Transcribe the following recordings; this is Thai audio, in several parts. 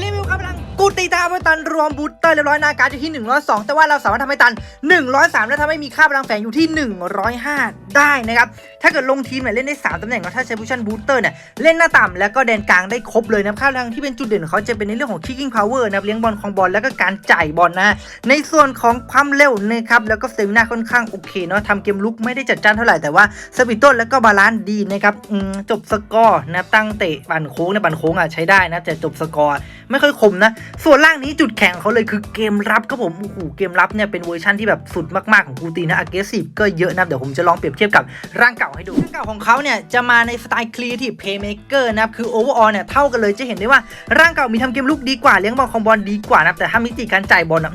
รีวิวครับพลังกูตีตาไปตันรวมบูสเตอร์เรียบร้อยนาการอยู่ที่ 102 แต่ว่าเราสามารถทำให้ตัน 103 และทำให้มีค่าพลังแฝงอยู่ที่ 105 ได้นะครับ ถ้าเกิดลงทีมเนี่ยเล่นได้ 3ตำแหน่งเนาะถ้าใช้บูชั่นบูสเตอร์เนี่ยเล่นหน้าต่ำแล้วก็แดนกลางได้ครบเลยนะค่าพลังที่เป็นจุดเด่นของเขาจะเป็นในเรื่องของ kicking power นะครับเลี้ยงบอลของบอลแล้วก็การจ่ายบอลนะในส่วนของความเร็วนะครับแล้วก็สเตมินาค่อนข้างโอเคเนาะทำเกมลุกไม่ได้จัดจ้านเท่าไหร่แต่ว่าสปีดต้นแล้วก็บาลานซ์ดีนะครับจบสกอร์นะตั้งเตะปั่นโค้งในยปั่นโค้งอะใช้ได้นะแต่จบสกอร์ ไม่ค่อยคมนะ ส่วนล่างนี้จุดแข็งเขาเลยคือเกมรับครับผมโอ้โหเกมรับเนี่ยเป็นเวอร์ชันที่แบบสุดมากๆของกูตีนะ aggressive ก็เยอะนะ เดี๋ยวผมจะลองเปรียบเทียบกับร่างเก่าให้ดู ร่างเก่าของเขาเนี่ยจะมาในสไตล์ creative playmaker นะครับคือ overall เนี่ยเท่ากันเลยจะเห็นได้ว่าร่างเก่ามีทำเกมลุกดีกว่าเลี้ยงบอลคอมบอลดีกว่านะแต่ถ้ามิติการจ่ายบอลอะ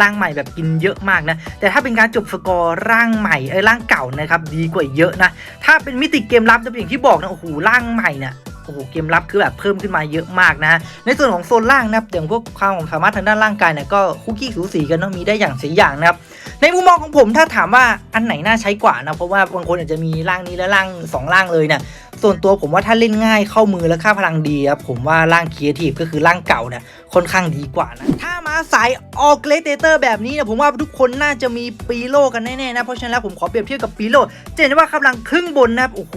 ร่างใหม่แบบกินเยอะมากนะแต่ถ้าเป็นการจบสกอร์ร่างใหม่ไอ้ร่างเก่านะครับดีกว่าเยอะนะถ้าเป็นมิติเกมรับจะเป็นอย่างที่บอกนะโอ้โหร่างใหม่เนี่ย โอ้โหเกมรับคือแบบเพิ่มขึ้นมาเยอะมากนะ ในส่วนของโซนล่างนะครับอย่างพวกความสามารถทางด้านร่างกายเนี่ยก็คุกกี้สูสีกันเนาะมีได้อย่างเสียอย่างนะครับในมุมมองของผมถ้าถามว่าอันไหนน่าใช้กว่านะเพราะว่าบางคนอาจจะมีร่างนี้และร่างสองร่างเลยเนี่ย ส่วนตัวผมว่าถ้าเล่นง่ายเข้ามือและค่าพลังดีครับผมว่าร่างครีเอทีฟก็คือร่างเก่าเนี่ยค่อนข้างดีกว่านะถ้ามาสายออกเลเตเตอร์แบบนี้เนี่ยผมว่าทุกคนน่าจะมีปีโลกันแน่ๆนะเพราะฉะนั้นแล้วผมขอเปรียบเทียบกับปีโลจะเห็นได้ว่าพลังครึ่งบนนะโอ้โห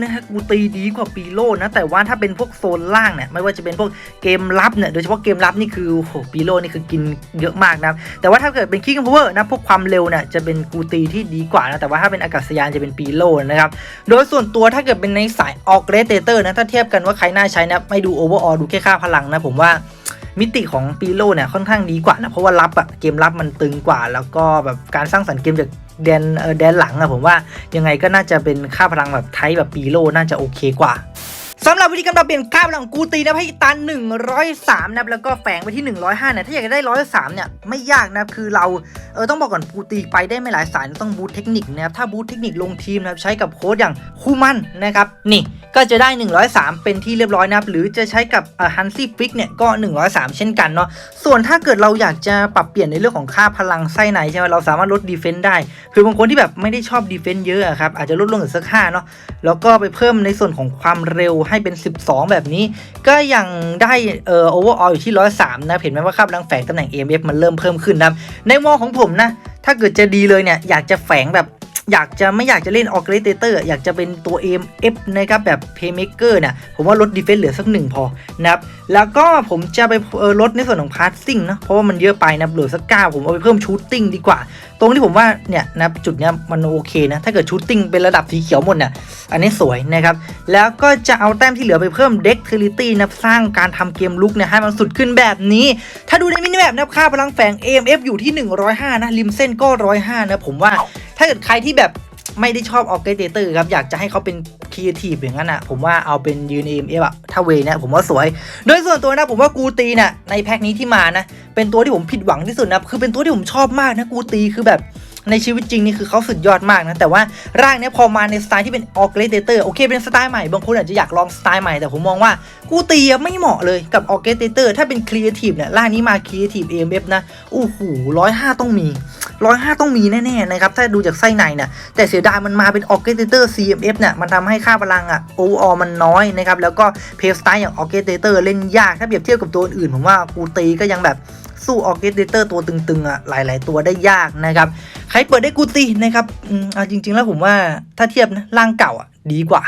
นะฮะกูตีดีกว่าปีโลนะแต่ว่าถ้าเป็นพวกโซนล่างเนี่ยไม่ว่าจะเป็นพวกเกมรับเนี่ยโดยเฉพาะเกมรับนี่คือโอ้โหปีโลนี่คือกินเยอะมากนะแต่ว่าถ้าเกิดเป็นคิงพาวเวอร์นะพวกความเร็วเนี่ยจะเป็นกูตีที่ดีกว่านะแต่ว่าถ้าเป็นอากาศยานจะเป็นปีโลนะครับโดยส่วนตัวถ้าเกิดเป็นในสายออกเรเตเตอร์นะถ้าเทียบกันว่าใครน่าใช้นะไม่ดูโอเวอร์ออดูแค่ค่าพลังนะผมว่ามิติของปีโลเนี่ยค่อนข้างดีกว่านะเพราะว่ารับอะเกมรับมันตึงกว่า แล้วก็แบบการสร้างสรรค์เกมจากแดนเออแดนหลังอะผมว่ายังไงก็น่าจะเป็นค่าพลังแบบไทป์แบบปีโลน่าจะโอเคกว่าำหรับวิธีการปรับเปลี่ยนค่าพลังของกูตีนะให้ตัน103นะครับแล้วก็แฝงไปที่ 105เนี่ยถ้าอยากจะได้103เนี่ยไม่ยากนะคือเราเออต้องบอกก่อนกูตีไปได้ไม่หลายสายต้องบูทเทคนิคนะครับถ้าบูทเทคนิคลงทีมนะครับใช้กับโค้ดอย่างคู่มันนะครับนี่ก็จะได้ 103 เป็นที่เรียบร้อยนะครับหรือจะใช้กับฮันซี่ฟิกเนี่ยก็ 103 เช่นกันเนาะส่วนถ้าเกิดเราอยากจะปรับเปลี่ยนในเรื่องของค่าพลังไส้ในใช่ไหมเราสามารถลดดีเฟนต์ได้ คือบางคนที่แบบไม่ได้ชอบดีเฟนต์เยอะครับอาจจะลดลงเหลือสัก5เนาะแล้วก็ไปเพิ่มในส่วนของความเร็วให้เป็น 12 แบบนี้ ก็ยังได้เอ่อโอเวอร์อออยู่ที่ 103 นะ เห็นไหมว่าค่าพลังแฝงตำแหน่ง AMF มันเริ่มเพิ่มขึ้นนะในมองของผมนะ ถ้าเกิดจะดีเลยเนี่ย อยากจะแฝงแบบ อยากจะไม่อยากจะเล่นออกเ a เตอร์อยากจะเป็นตัว EMF นะครับแบบ Playmaker เนี่ยผมว่าลดดีเฟนส์เหลือสักหนึ่งพอนะครับแล้วก็ผมจะไปลดในส่วนของพาสซิ่งนะเพราะว่ามันเยอะไปนะเหลือสักเก้าผมเอาไปเพิ่มชูตติ้งดีกว่า ตรงที่ผมว่าเนี่ยนะจุดเนี้ยมันโอเคนะถ้าเกิดชูตติ้งเป็นระดับสีเขียวหมดเนี่ยอันนี้สวยนะครับแล้วก็จะเอาแต้มที่เหลือไปเพิ่มเด็กเทลิตี้นะสร้างการทำเกมลุกเนี่ยให้มันสุดขึ้นแบบนี้ ถ้าดูในมินิแมปนะค่าพลังแฝง AMF อยู่ที่ 105นะริมเส้นก็ 105นะผมว่า ถ้าเกิดใครที่แบบไม่ได้ชอบออกเกเตอร์ครับ อยากจะให้เขาเป็นครีเอทีฟอย่างนั้นอะ ผมว่าเอาเป็นยืน AMF อฟอะถ้าเวเนี่ยผมว่าสวย โดยส่วนตัวนะผมว่ากูตีเนี่ยในแพ็คนี้ที่มานะ เป็นตัวที่ผมผิดหวังที่สุดนะ คือเป็นตัวที่ผมชอบมากนะกูตีคือแบบในชีวิตจริงนี่คือเขาสุดยอดมากนะ แต่ว่าร่างเนี้ยพอมาในสไตล์ที่เป็นออกเ a เตอร์โอเคเป็นสไตล์ใหม่ บางคนอาจจะอยากลองสไตล์ใหม่แต่ผมมองว่ากูตีไม่เหมาะเลยกับออกเ a เตอร์ถ้าเป็นครีเอทีฟเนี่ยร่างนี้มาครีเอทีฟ AMF นะโอ้โหร้อยห้าต้องมี ร้อยห้าต้องมีแน่ๆนะครับถ้าดูจากไส้ในเนี่ยแต่เสียดายมันมาเป็นออกเ a เตอร์ CMF เนี่ยมันทำให้ค่าพลังอะโออมันน้อยนะครับแล้วก็เพลสไตล์อย่างออกเ a เตอร์เล่นยากถ้าเปรียบเทียบกับตัวอื่นผมว่ากูตีก็ยังแบบสู้ออกเ a เตอร์ตัวตึงๆอะหลาย ๆ ตัวได้ยากนะครับใครเปิดได้กูตีนะครับอืมเอาจริง ๆ แล้วผมว่าถ้าเทียบนะร่างเก่าอะดีกว่า